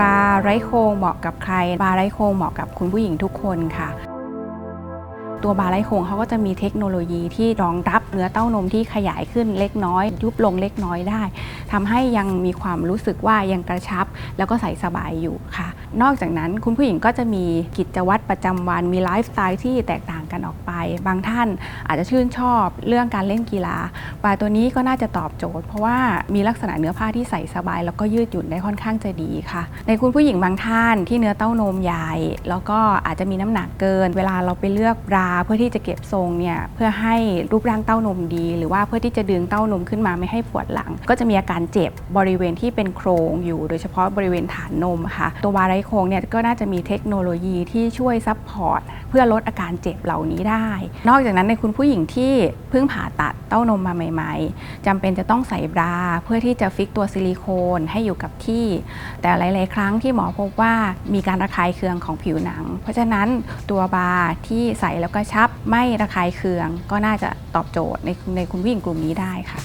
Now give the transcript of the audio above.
บาร์ไร้โครงเหมาะกับใคร บาร์ไร้โครงเหมาะกับคุณผู้หญิงทุกคนค่ะ ตัวบาร์ไร้โครงเขาก็จะมีเทคโนโลยีที่รองรับเนื้อเต้านมที่ขยายขึ้นเล็กน้อย ยุบลงเล็กน้อยได้ทำให้ยังมีความรู้สึกว่ายังกระชับ แล้วก็ใส่สบายอยู่ค่ะ นอกจากนั้นคุณผู้หญิงก็จะมีกิจวัตรประจำวันมีไลฟ์สไตล์ที่แตกต่าง กันออกไป บางท่านอาจจะชื่นชอบเรื่องการเล่นกีฬาบาร์ตัวนี้ก็น่าจะตอบโจทย์ เพราะว่ามีลักษณะเนื้อผ้าที่ใส่สบาย แล้วก็ยืดหยุ่นได้ค่อนข้างจะดีค่ะ ในคุณผู้หญิงบางท่านที่เนื้อเต้านมใหญ่ แล้วก็อาจจะมีน้ำหนักเกิน เวลาเราไปเลือกบราเพื่อที่จะเก็บทรงเนี่ยเพื่อให้รูปร่างเต้านมดี หรือว่าเพื่อที่จะดึงเต้านมขึ้นมาไม่ให้ปวดหลัง ก็จะมีอาการเจ็บบริเวณที่เป็นโครงอยู่ โดยเฉพาะบริเวณฐานนมค่ะ ตัววาไรโครงเนี่ยก็น่าจะมีเทคโนโลยีที่ช่วยซัพพอร์ตเพื่อลดอาการเจ็บเหล่านี้ได้ นอกจากนั้นในคุณผู้หญิงที่เพิ่งผ่าตัดเต้านมมาใหม่ ๆจำเป็นจะต้องใส่บรา เพื่อที่จะฟิกตัวซิลิโคนให้อยู่กับที่ แต่หลาย ๆ ครั้งที่หมอพบว่ามีการระคายเคืองของผิวหนัง เพราะฉะนั้นตัวบาร์ที่ใส่แล้วก็ชับไม่ระคายเคือง ก็น่าจะตอบโจทย์ในในคุณผู้หญิงกลุ่มนี้ได้ค่ะ